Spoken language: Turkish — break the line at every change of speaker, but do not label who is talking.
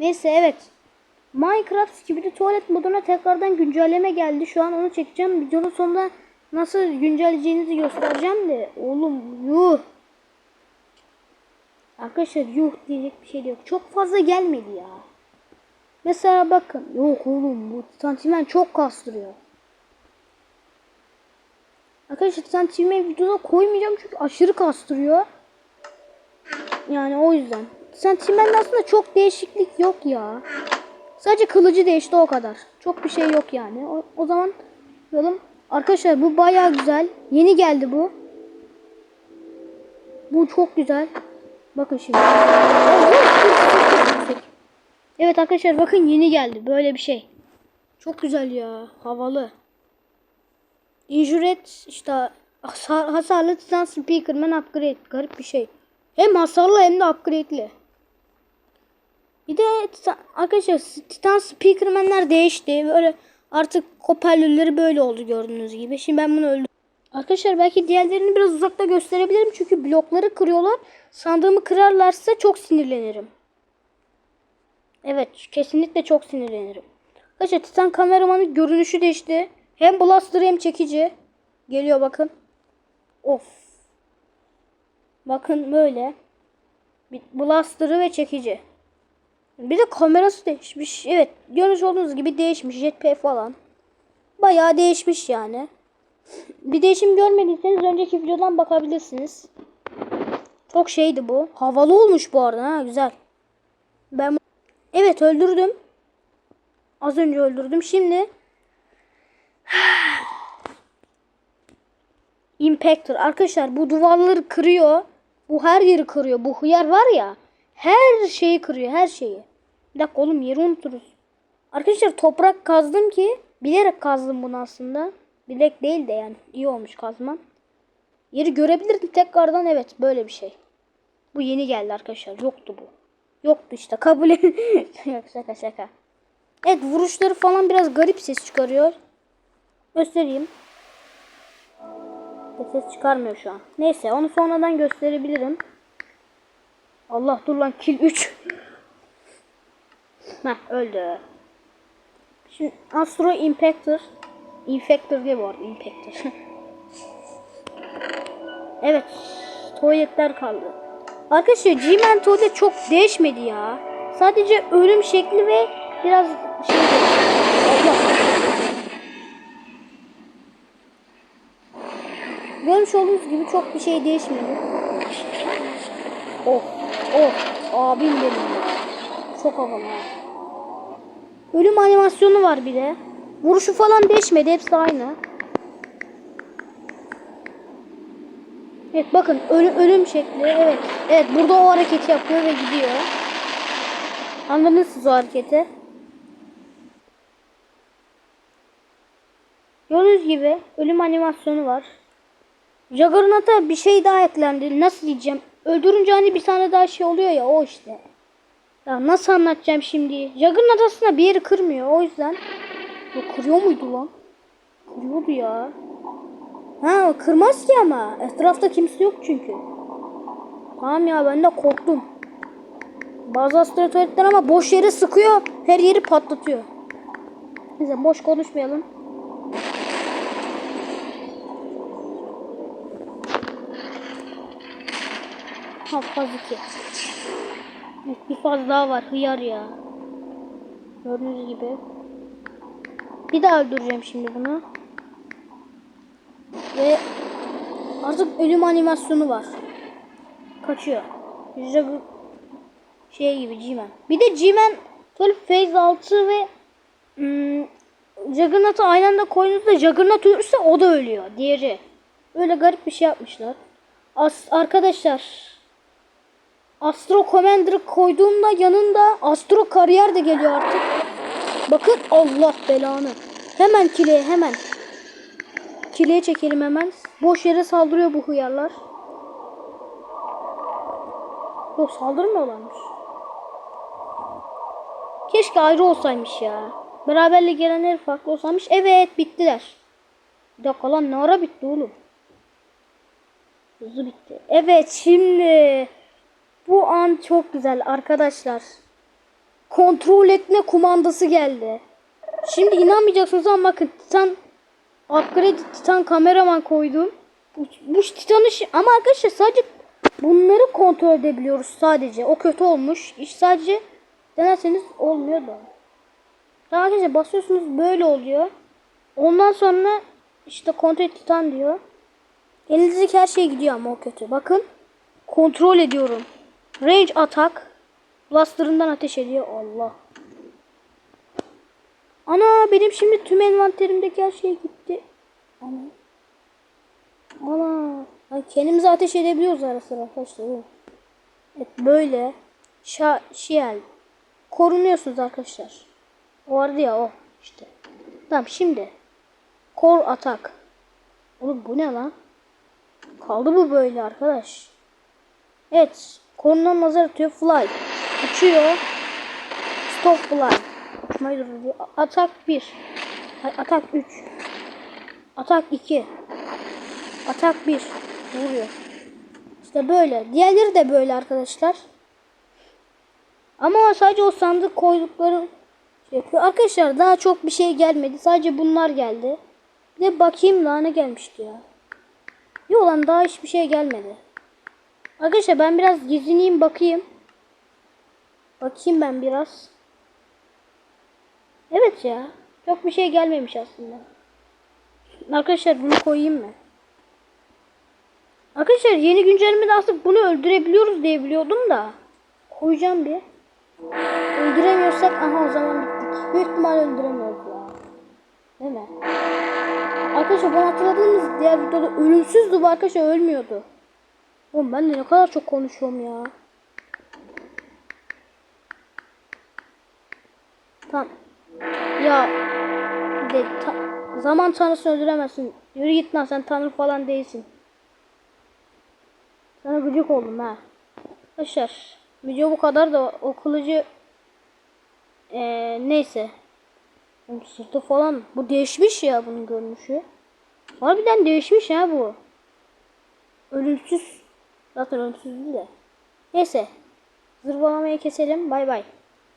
Neyse evet. Minecraft de tuvalet moduna tekrardan güncelleme geldi. Şu an onu çekeceğim. Videonun sonunda nasıl güncelleyeceğinizi göstereceğim de. Oğlum yuh. Arkadaşlar yuh diyecek bir şey yok. Çok fazla gelmedi ya. Mesela bakın. Yok oğlum bu Titan çok kastırıyor. Arkadaşlar TV'yi videoda koymayacağım çünkü aşırı kastırıyor. Yani o yüzden. TV'nin aslında çok değişiklik yok ya. Sadece kılıcı değişti o kadar. Çok bir şey yok yani. O, o zaman bakalım. Arkadaşlar bu baya güzel. Yeni geldi bu. Bu çok güzel. Bakın şimdi. Evet arkadaşlar bakın yeni geldi. Böyle bir şey. Çok güzel ya. Havalı. Injured işte hasar, hasarlı Titan Speakerman upgrade. Garip bir şey. Hem hasarlı hem de upgrade'li. Bir de arkadaşlar Titan Speakerman'ler değişti. Böyle artık hoparlörleri böyle oldu gördüğünüz gibi. Şimdi ben bunu öldüm. Arkadaşlar belki diğerlerini biraz uzakta gösterebilirim. Çünkü blokları kırıyorlar. Sandığımı kırarlarsa çok sinirlenirim. Evet kesinlikle çok sinirlenirim. Arkadaşlar Titan kameramanın görünüşü değişti. Hem blaster hem çekici. Geliyor bakın. Of. Bakın böyle. Blaster'ı ve çekici. Bir de kamerası değişmiş. Evet görmüş olduğunuz gibi değişmiş. Jetpack falan. Bayağı değişmiş yani. Bir değişim görmediyseniz önceki videodan bakabilirsiniz. Çok şeydi bu. Havalı olmuş bu arada ha güzel. Ben Evet öldürdüm. Az önce öldürdüm. Şimdi Impactor. Arkadaşlar bu duvarları kırıyor. Bu her yeri kırıyor. Bu hıyar var ya. Her şeyi kırıyor. Her şeyi. Bir dakika oğlum yeri unuturuz. Arkadaşlar toprak kazdım ki bilerek kazdım bunu aslında. Bilek değil de yani iyi olmuş kazmam. Yeri görebilirdim tekrardan evet böyle bir şey. Bu yeni geldi arkadaşlar. Yoktu bu. Yoktu işte kabul. Yok şaka şaka. Evet vuruşları falan biraz garip ses çıkarıyor. Göstereyim. Ses çıkarmıyor şu an. Neyse onu sonradan gösterebilirim. Allah dur lan kill 3. Heh öldü. Şimdi Astro Impactor. Infector diye arada Impactor. evet. Tuvaletler kaldı. Arkadaşlar G-Man tuvalet çok değişmedi ya. Sadece ölüm şekli ve biraz şey. Görmüş olduğunuz gibi çok bir şey değişmedi. Oh, oh, abim benim. ya. Çok havalı. Ölüm animasyonu var bir de. Vuruşu falan değişmedi. Hepsi aynı. Evet bakın ölüm, ölüm şekli. Evet. Evet burada o hareketi yapıyor ve gidiyor. Anladınız o hareketi. Gördüğünüz gibi ölüm animasyonu var. Juggernaut'a bir şey daha eklendi. Nasıl diyeceğim? Öldürünce hani bir tane daha şey oluyor ya o işte. Ya nasıl anlatacağım şimdi? Juggernaut aslında bir yeri kırmıyor o yüzden. Ya kırıyor muydu lan? Kırıyordu ya. Ha kırmaz ki ama. Etrafta kimse yok çünkü. Tamam ya ben de korktum. Bazı astratoidler ama boş yere sıkıyor. Her yeri patlatıyor. Neyse boş konuşmayalım. Ha faz iki. Bir faz daha var. Hıyar ya. Gördüğünüz gibi. Bir daha öldüreceğim şimdi bunu. Ve artık ölüm animasyonu var. Kaçıyor. Jugger şey gibi G-Man. Bir de G-Man böyle Phase 6 ve hmm, Juggernaut'u aynı anda koyduğunuzda Juggernaut ölürse o da ölüyor. Diğeri. Öyle garip bir şey yapmışlar. As arkadaşlar Astro Commander'ı koyduğumda yanında Astro Kariyer de geliyor artık. Bakın Allah belanı. Hemen kileye hemen. Kileye çekelim hemen. Boş yere saldırıyor bu hıyarlar. Yok saldırmıyorlarmış. Keşke ayrı olsaymış ya. Beraberle gelenler farklı olsaymış. Evet bittiler. Bir dakika lan ne ara bitti oğlum. Hızlı bitti. Evet şimdi bu an çok güzel arkadaşlar. kontrol etme kumandası geldi. Şimdi inanmayacaksınız ama bakın Titan upgrade Titan kameraman koydum. Bu, bu Titan'ı ama arkadaşlar sadece bunları kontrol edebiliyoruz sadece. O kötü olmuş. İş sadece denerseniz olmuyor da. Tamam arkadaşlar basıyorsunuz böyle oluyor. Ondan sonra işte kontrol et Titan diyor. Elinizdeki her şey gidiyor ama o kötü. Bakın kontrol ediyorum. Range atak. Blaster'ından ateş ediyor. Allah. Ana benim şimdi tüm envanterimdeki her şey gitti. Ana. Ana. Ay, kendimize ateş edebiliyoruz ara sıra arkadaşlar. Evet böyle. Şa şiel. Korunuyorsunuz arkadaşlar. O vardı ya o işte. Tamam şimdi. Kor atak. Oğlum bu ne lan? Kaldı bu böyle arkadaş. Evet. Korunan nazar atıyor. Fly. Uçuyor. Stop fly. Uçmayı durduruyor. Atak 1. Atak 3. Atak 2. Atak 1. Vuruyor. İşte böyle. Diğerleri de böyle arkadaşlar. Ama sadece o sandık koydukları şey. Arkadaşlar daha çok bir şey gelmedi. Sadece bunlar geldi. Bir de bakayım daha ne gelmişti ya. Yok lan daha hiçbir şey gelmedi. Arkadaşlar ben biraz gezineyim bakayım. Bakayım ben biraz. Evet ya. Çok bir şey gelmemiş aslında. Arkadaşlar bunu koyayım mı? Arkadaşlar yeni güncellemede aslında bunu öldürebiliyoruz diye biliyordum da. Koyacağım bir. Öldüremiyorsak aha o zaman bittik. Büyük ihtimal öldüremiyoruz ya. Değil mi? Arkadaşlar bunu hatırladığınız diğer videoda ölümsüzdü bu arkadaşlar ölmüyordu. Oğlum ben de ne kadar çok konuşuyorum ya. Tamam. Ya de, ta- zaman tanrısını öldüremezsin. Yürü git lan sen tanrı falan değilsin. Sana gıcık oldum ha. Arkadaşlar video bu kadar da o ee, neyse. Sırtı falan bu değişmiş ya bunun görünüşü. Harbiden değişmiş ha bu. Ölümsüz. Zaten ölümsüz değil de. Neyse. Zırvalamayı keselim. Bay bay.